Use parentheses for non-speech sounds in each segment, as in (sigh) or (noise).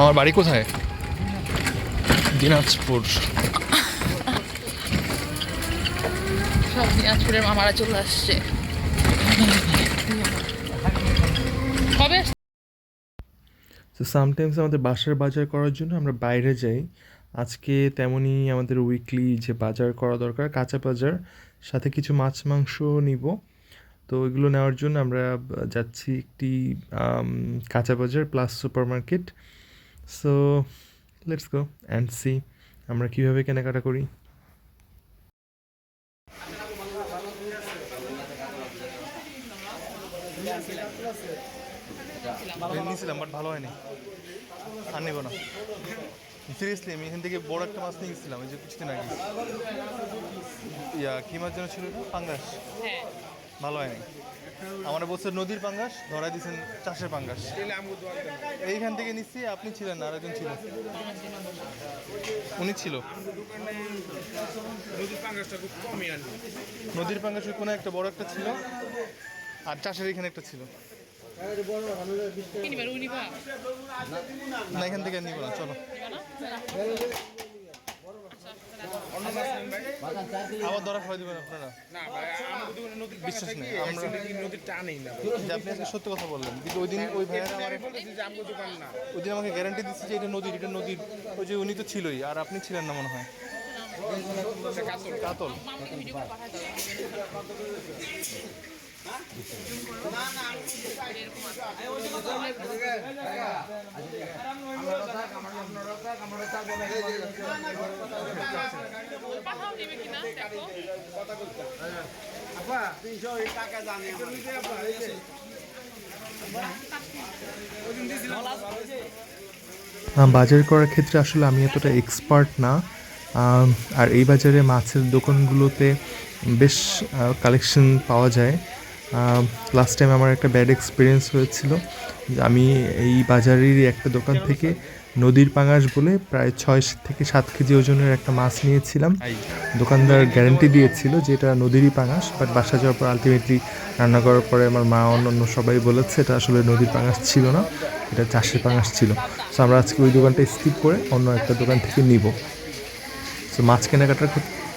আমার বাড়ি কোথায়? দিনাজপুর। সব দিনাজপুরের মামারা চলে আসছে। কবে তো সামটাইমস আমাদের বাসার বাজার করার জন্য আমরা বাইরে যাই। আজকে তেমনই আমাদের উইকলি যে বাজার করা দরকার কাঁচা বাজার সাথে কিছু মাছ মাংস নিব। তো এগুলো নেওয়ার জন্য আমরা যাচ্ছি একটি কাঁচা বাজার plus super market so let's go and see আমরা কীভাবে কেনাকাটা করি। নিয়েছিলাম বাট ভালো হয়নি। আর নেব না। সিরিয়াসলি আমি এখান থেকে বড় একটা মাছ নিয়ে গেছিলাম এই যে কিছুদিন আগে। ইয়া কি মাছ যেন ছিল পাঙ্গাস। হ্যাঁ। ভালো হয়নি আমার বলছে নদীর পাঙ্গাস ধরাই দিয়েছেন চাষের পাঙ্গাস। এইখান থেকে নিচ্ছি আপনি ছিলেন না আরেকজন ছিল। উনি ছিল। নদীর পাঙ্গাসের কোনো একটা বড় একটা ছিল আর চাষের এখানে একটা ছিল। না এখান থেকে নিব না চলো। আবার ধরা খাওয়াই দেবেন আপনারা? না ভাই আমাদের দোকানে নদীর বিশ্বাস পাঙ্গাসটা নেই, আমরা- নদীর টানেই না আপনি আজকে সত্য কথা বললেন কিন্তু ওই দিন ওই ভাইয়ারা আমার ওই দিন আমাকে গ্যারান্টি দিচ্ছে যে এটা নদীর এটা নদীর। ওই যে উনি তো ছিলই আর আপনি ছিলেন না মনে হয়। কাতল। কাতল। বাজার করার ক্ষেত্রে আসলে আমি এতটা এক্সপার্ট না। আর এই বাজারে মাছের দোকানগুলোতে বেশ কালেকশন পাওয়া যায়। লাস্ট টাইম আমার একটা ব্যাড এক্সপিরিয়েন্স হয়েছিল আমি এই বাজারেরই একটা দোকান থেকে নদীর পাঙাশ বলে প্রায় ছয় থেকে সাত কেজি ওজনের একটা মাছ নিয়েছিলাম। দোকানদার গ্যারেন্টি দিয়েছিল যে এটা নদীরই পাঙাশ বাট বাসা যাওয়ার পর আলটিমেটলি রান্না করার পরে আমার মা অন্যান্য সবাই বলেছে এটা আসলে নদীর পাঙাশ ছিল না, এটা চাষের পাঙাশ ছিল। সো আমরা আজকে ওই দোকানটা স্কিপ করে অন্য একটা দোকান থেকে নিব। সো মাছ কেনাকাটার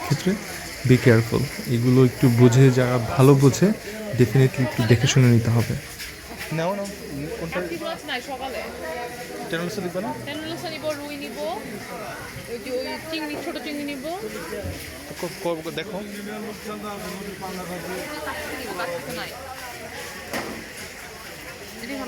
ক্ষেত্রে বি কেয়ারফুল এগুলো একটু বুঝে যারা ভালো বোঝে ডেফিনেটলি একটু দেখে শুনে নিতে হবে। নাও নাও। কোনটা? নাই সকালে। টেনলসে দিবে না? টেনলসা নিব রুই নিব ওই যে ওই চিংড়ি ছোট চিংড়ি নিব। ক- ক- দেখো।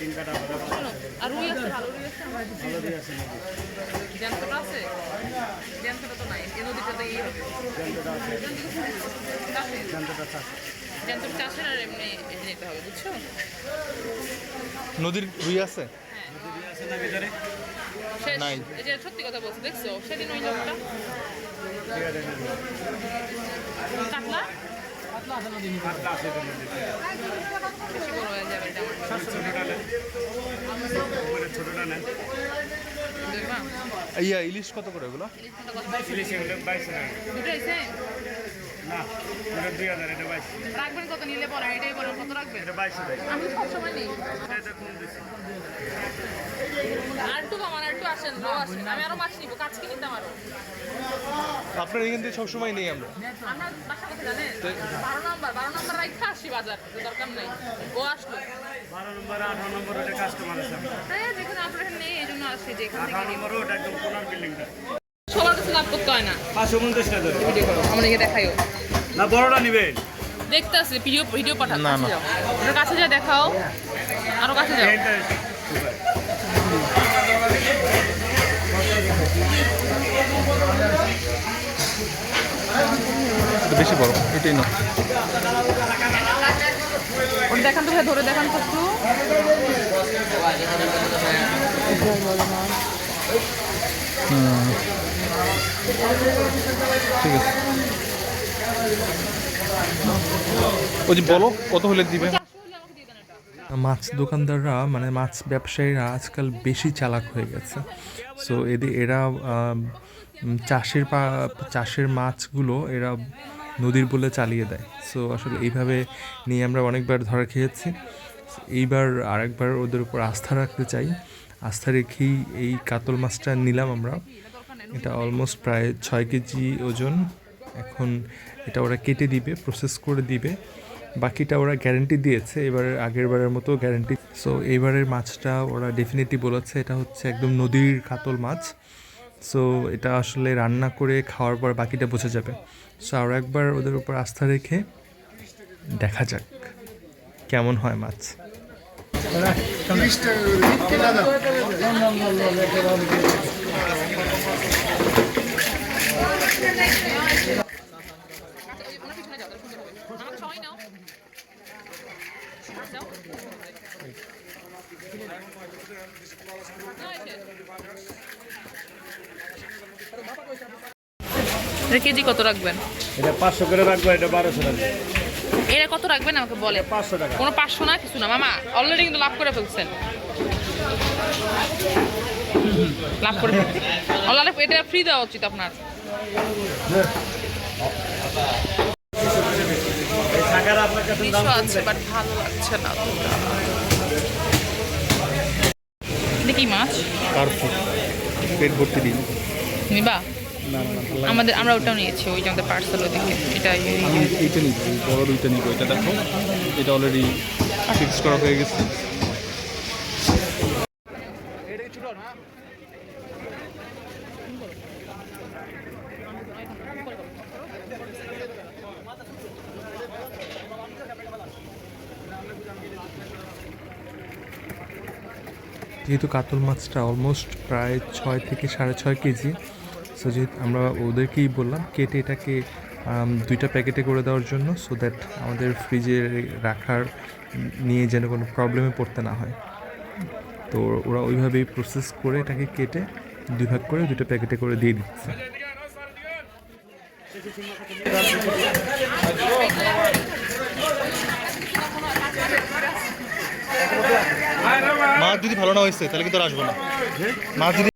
তিন কাটা আর রুই আছে ভালো রুই আছে? ভালো দিয়ে আছে নাকি? জ্যান্তটা আছে? জ্যান্তটা তো নাই এই আছে। চাষের আর এমনি এটা নিতে হবে বুঝছ? নদীর রুই আছে? যদি আছে না ভিতরে? নাই। এই যে সত্যি কথা বলছো দেখছ? সেদিন ওই লোকটা কাতলা? ইয়া, ইলিশ কত করে ওগুলো ইলিশ এগুলো? সেম না ওটা দুই হাজার এটা বাইশ রাখবেন কত নিলে পরে এটাই বলেন কত রাখবেন এটা বাইশশো টাকা আমি তো সবসময় নেই। এটা কম দিচ্ছি আর একটু কমান আসেন আমি আরও মাছ নিবো কাজ কি নিতাম আরও আপনার এখান থেকে সবসময় নেই আমরা। আমরা বাসা কথা জানেন? বারো নম্বর বারো নম্বর রাখতে আসি বাজার দরকার নেই। ও আসলো। বারো নম্বর আঠারো নম্বর ওটা কাস্টমার আছে আমার। যেখানে আপনার নেই এই জন্য আসছি যে আঠারো নম্বর ওটা একদম কোনার বিল্ডিংটা সবার কাছে লাভ করতে হয় না। পাঁচশো পঞ্চাশ টাকা ভিডিও করো আমাদেরকে দেখাইও। না বড়টা নিবেন দেখতে আসলে ভিডিও ভিডিও পাঠাও। না, কাছে না। যাও। ওটার কাছে যা দেখাও। আরও কাছে যাও। বেশি বড় এটাই না। দেখান তো ভাই ধরে দেখান তো একটু। ঠিক আছে। ওই যে বলো কত হলে দিবে? মাছ দোকানদাররা মানে মাছ ব্যবসায়ীরা আজকাল বেশি চালাক হয়ে গেছে। সো এদের এরা চাষের পা চাষের মাছগুলো এরা নদীর বলে চালিয়ে দেয়। সো আসলে এইভাবে নিয়ে আমরা অনেকবার ধরা খেয়েছি। এইবার আরেকবার ওদের উপর আস্থা রাখতে চাই। আস্থা রেখেই এই কাতল মাছটা নিলাম আমরা। এটা অলমোস্ট প্রায় ছয় কেজি ওজন। এখন এটা ওরা কেটে দিবে প্রসেস করে দিবে। বাকিটা ওরা গ্যারেন্টি দিয়েছে। এবার আগের বারের মতো গ্যারেন্টি সো এবারের মাছটা ওরা ডেফিনেটলি বলেছে, এটা হচ্ছে একদম নদীর কাতল মাছ। সো এটা আসলে রান্না করে খাওয়ার পর বাকিটা বোঝা যাবে। সো আরও একবার ওদের উপর আস্থা রেখে দেখা যাক কেমন হয় মাছ। এটা কেজি কত রাখবেন? এটা পাঁচশো করে রাখব এটা বারোশো টাকা এটা কত রাখবেন আমাকে বলে পাঁচশো টাকা। কোনো পাঁচশো না কিছু না। মামা অলরেডি কিন্তু লাভ করে ফেলছেন। লাভ করে ফেলছেন। অলরেডি এটা ফ্রি দেওয়া উচিত আপনার। টাকার আপনার কাছে দাম কিছু আছে বাট ভালো লাগছে না এটা কি মাছ? পেট ভর্তি দিন নিবা? আমাদের আমরা ওটাও নিয়েছি ওই যে আমাদের পার্সেল ওদিকে। এটা এই- আমি এইটা নিব বড় দুইটা নিব এটা দেখো। এটা অলরেডি ফিক্স করা হয়ে গেছে। যেহেতু কাতল মাছটা অলমোস্ট প্রায় ছয় থেকে সাড়ে ছয় কেজি সো যেহেতু আমরা ওদেরকেই বললাম, কেটে এটাকে দুইটা প্যাকেটে করে দেওয়ার জন্য সো দ্যাট আমাদের ফ্রিজে রাখার, নিয়ে যেন কোনো প্রবলেমে পড়তে না হয়। তো ওরা ওইভাবেই প্রসেস করে এটাকে কেটে দুই ভাগ করে দুটো প্যাকেটে করে দিয়ে দিচ্ছে। মাছ যদি ভালো না হয়েছে, তাহলে কিন্তু আসব না। মাছ যদি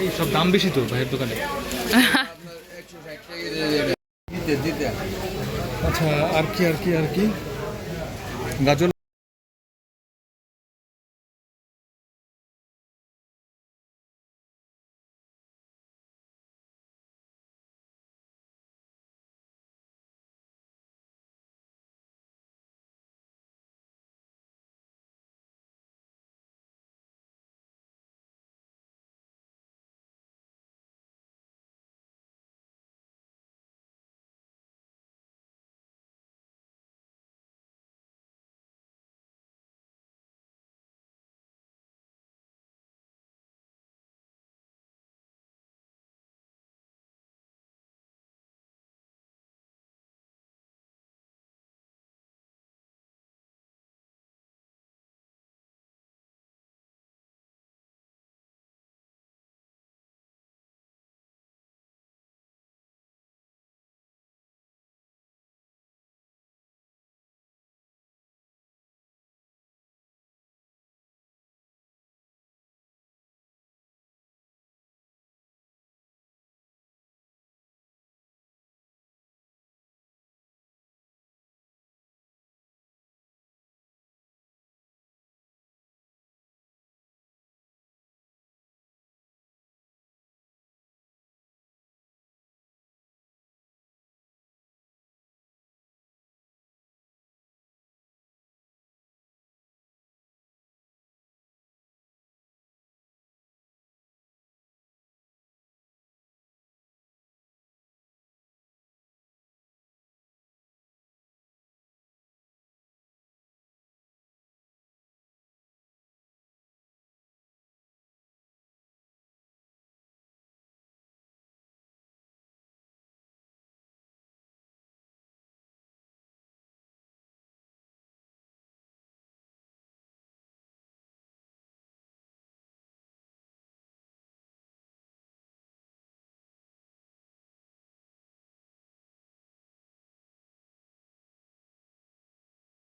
এই সব দাম বেশি তো ভাইয়ের দোকানে? (laughs) আচ্ছা আর কি আর কি আর কি? গাজর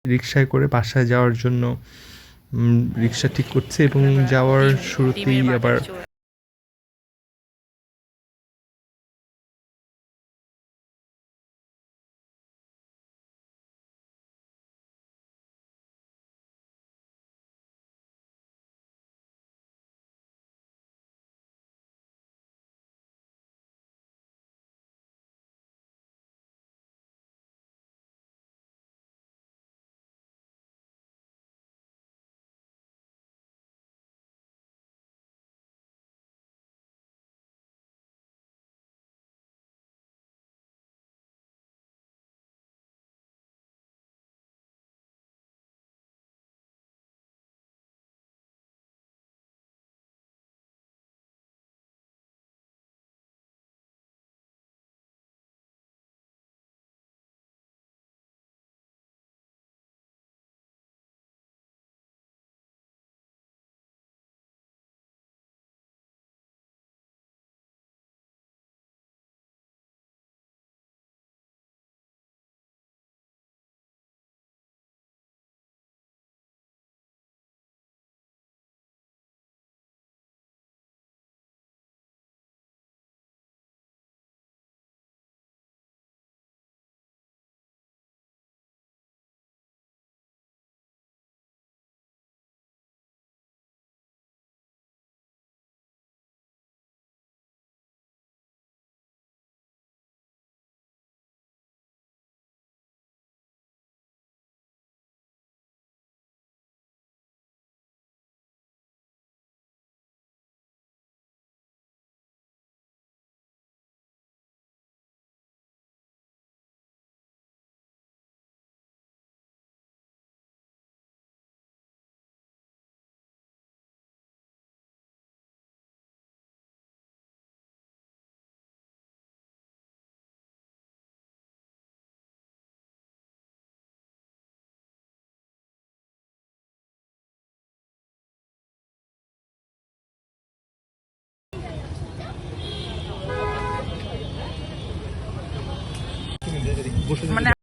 রিক্সায় করে বাসায় যাওয়ার জন্য রিক্সা ঠিক করছে এবং যাওয়ার শুরুতেই আবার মানে আচ্ছা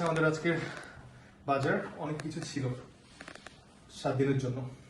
আমাদের আজকের বাজার। অনেক কিছু ছিল সাত দিনের জন্য।